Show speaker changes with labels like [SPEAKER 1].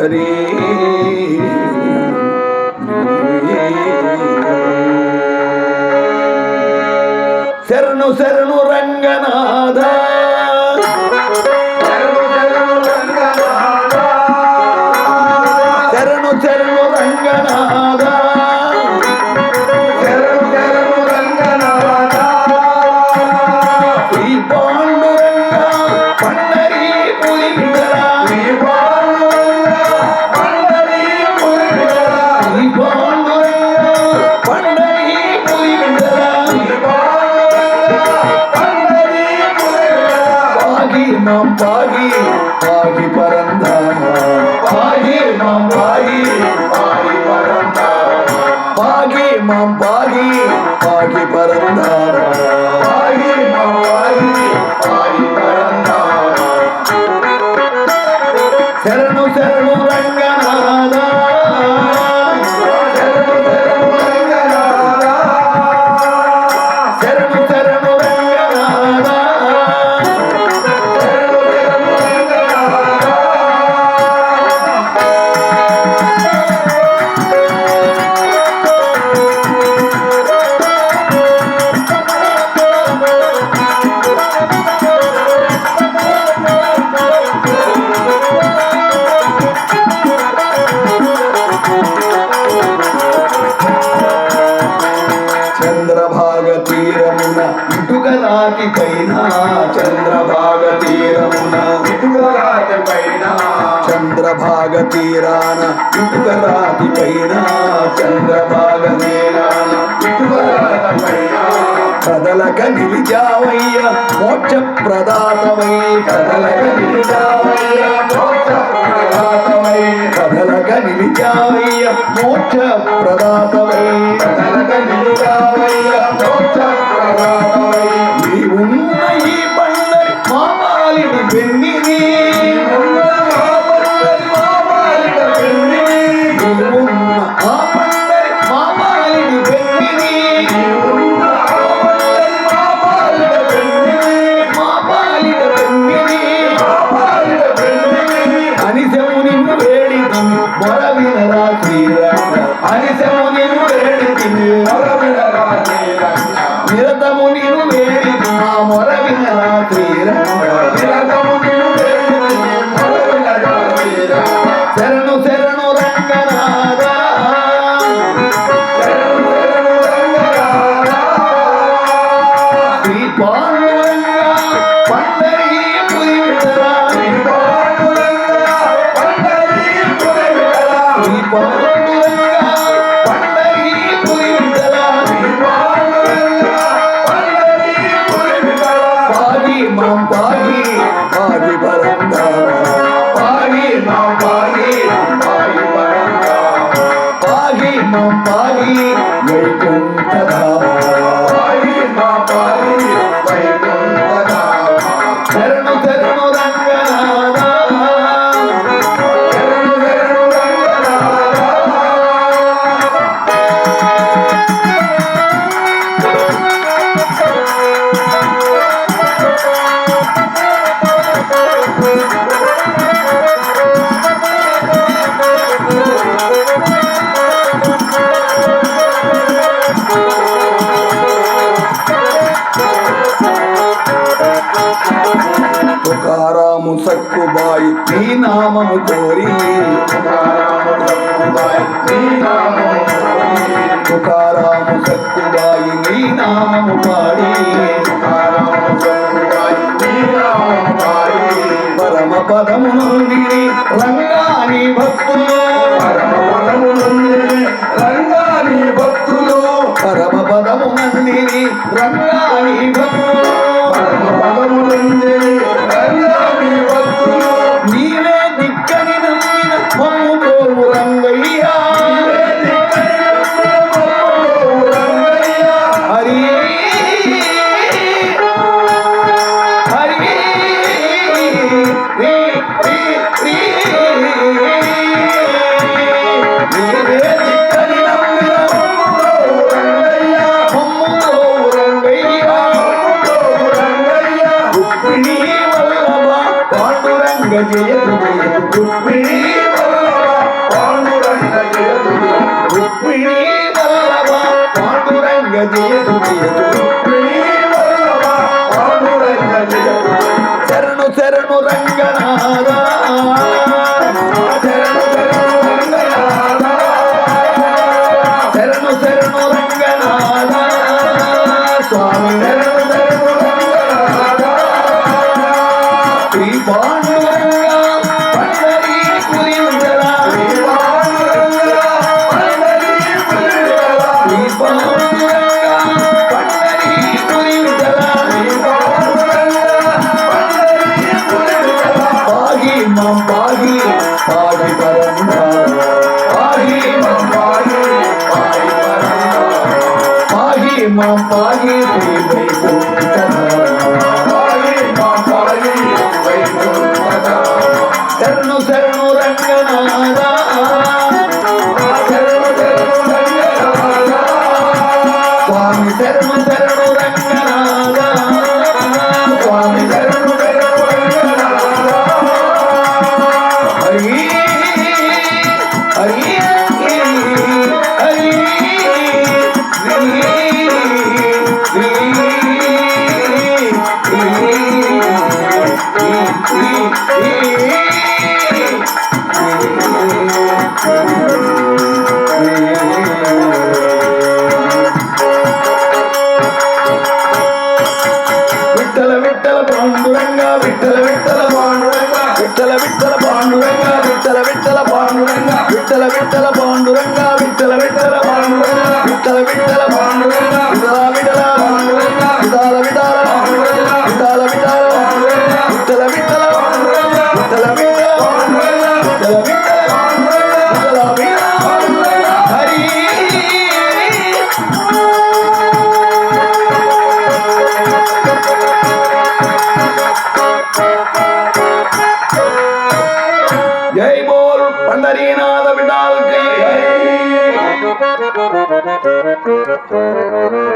[SPEAKER 1] Ser no ser நாம் பாகி பாகி பறந்தான் பாகி நாம் பாகி
[SPEAKER 2] பாகி பறந்தான்
[SPEAKER 1] பாகி நாம் பாகி பாகி பறந்தான் చంద్రభాగ తీరాన ఇటుకరాతి పైన చంద్రభాగ తీరాన
[SPEAKER 2] ఇటుకరాతి
[SPEAKER 1] కదలక నిలిచావయ్య మోక్ష ప్రదాతమై కదలక
[SPEAKER 2] నిలిచావయ్య
[SPEAKER 1] కదలక నిలిచావయ్య మోక్ష ప్రదాతమై
[SPEAKER 2] కదలక నిలిచావయ్య మోక్ష ప్రదాతమై
[SPEAKER 1] నీవున్నా நாம் பாகி பாகி பரந்தா
[SPEAKER 2] பாகி நாம் பாகி பாகி பரந்தா
[SPEAKER 1] பாகி நாம் பாகி வைகுந்ததா
[SPEAKER 2] பாகி நாம் பாகி வைகுந்ததா
[SPEAKER 1] சரணு சரணு ముసక్కుబాయి నీ నామము కోరి తుకారాము సక్కుబాయి నీ నామము పాడి ರುಕ್ಮಿಣಿ ವಲ್ಲಭ ಪಾಂಡುರಂಗ ಜಯ ರುಕ್ಮಿಣಿ
[SPEAKER 2] ವಲ್ಲಭ ಪಾಂಡುರಂಗ ಜಯ
[SPEAKER 1] ರುಕ್ಮಿಣಿ ವಲ್ಲಭ ಪಾಂಡುರಂಗ ಜಯ Música Vittala Panduranga Vittala Vittala Panduranga Vittala Vittala Panduranga Vittala Vittala Panduranga Vittala Vittala Panduranga Vittala Vittala Panduranga Vittala Vittala Panduranga.
[SPEAKER 2] Thank you.